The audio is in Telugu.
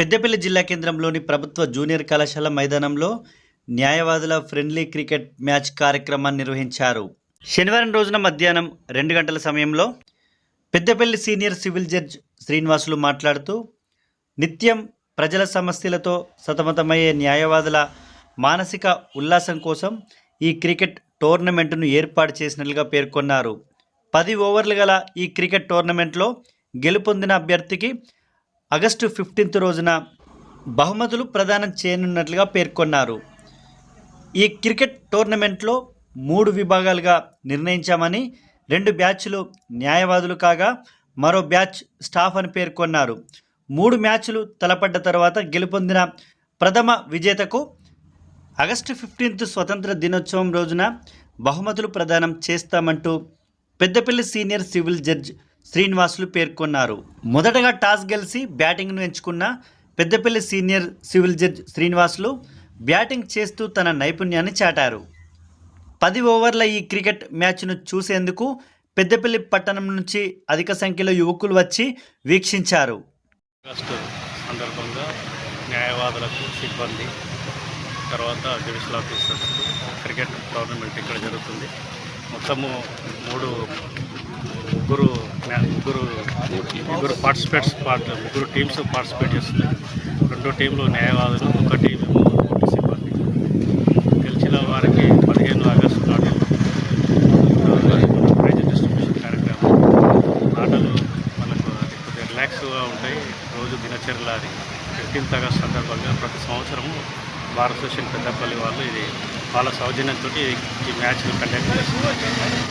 పెద్దపల్లి జిల్లా కేంద్రంలోని ప్రభుత్వ జూనియర్ కళాశాల మైదానంలో న్యాయవాదుల ఫ్రెండ్లీ క్రికెట్ మ్యాచ్ కార్యక్రమాన్ని నిర్వహించారు. శనివారం రోజున మధ్యాహ్నం రెండు గంటల సమయంలో Peddapalli senior civil judge Srinivasulu మాట్లాడుతూ నిత్యం ప్రజల సమస్యలతో సతమతమయ్యే న్యాయవాదుల మానసిక ఉల్లాసం కోసం ఈ క్రికెట్ టోర్నమెంటును ఏర్పాటు చేసినట్లుగా పేర్కొన్నారు. పది ఓవర్లు గల ఈ క్రికెట్ టోర్నమెంట్లో గెలుపొందిన అభ్యర్థికి ఆగస్టు ఫిఫ్టీన్త్ రోజున బహుమతులు ప్రదానం చేయనున్నట్లుగా పేర్కొన్నారు. ఈ క్రికెట్ టోర్నమెంట్లో మూడు విభాగాలుగా నిర్ణయించామని రెండు బ్యాచ్లు న్యాయవాదులు కాగా మరో బ్యాచ్ స్టాఫ్ అని పేర్కొన్నారు. మూడు మ్యాచ్లు తలపడ్డ తర్వాత గెలుపొందిన ప్రథమ విజేతకు ఆగస్టు ఫిఫ్టీన్త్ స్వతంత్ర దినోత్సవం రోజున బహుమతులు ప్రదానం చేస్తామంటూ Peddapalli senior civil judge Srinivasulu పేర్కొన్నారు. మొదటగా టాస్ గెలిచి బ్యాటింగ్ను ఎంచుకున్న Peddapalli senior civil judge Srinivasulu batting చేస్తూ తన నైపుణ్యాన్ని చాటారు. పది ఓవర్ల ఈ క్రికెట్ మ్యాచ్ను చూసేందుకు పెద్దపల్లి పట్టణం నుంచి అధిక సంఖ్యలో యువకులు వచ్చి వీక్షించారు. సందర్భంగా న్యాయవాదులకు సిబ్బంది తర్వాత జ్యుడిషియల్ ఆఫీసర్స్ క్రికెట్ టోర్నమెంట్ ఇక్కడ జరుగుతుంది. మొత్తము మూడు ముగ్గురు ముగ్గురు ముగ్గురు పార్టిసిపేట్స్ పార్ట్ ముగ్గురు టీమ్స్ పార్టిసిపేట్ చేస్తున్నాయి రెండో టీంలో న్యాయవాదులు ఒక టీం కోర్టు సిబ్బంది గెలిచిన వారికి పదిహేను ఆగస్టు నాడు ప్రైజ్ డిస్ట్రిబ్యూషన్ కార్యక్రమం. ఆటలు మనకు కొద్దిగా రిలాక్స్గా ఉంటాయి. రోజు దినచర్యలు అది. ఫిఫ్టీన్త్ ఆగస్ట్ సందర్భంగా ప్రతి సంవత్సరము భారత స్టేషన్ పెద్దపల్లి వాళ్ళు ఇది వాళ్ళ సౌజన్యంతో ఈ మ్యాచ్ కండక్ట్ చేస్తున్నారు.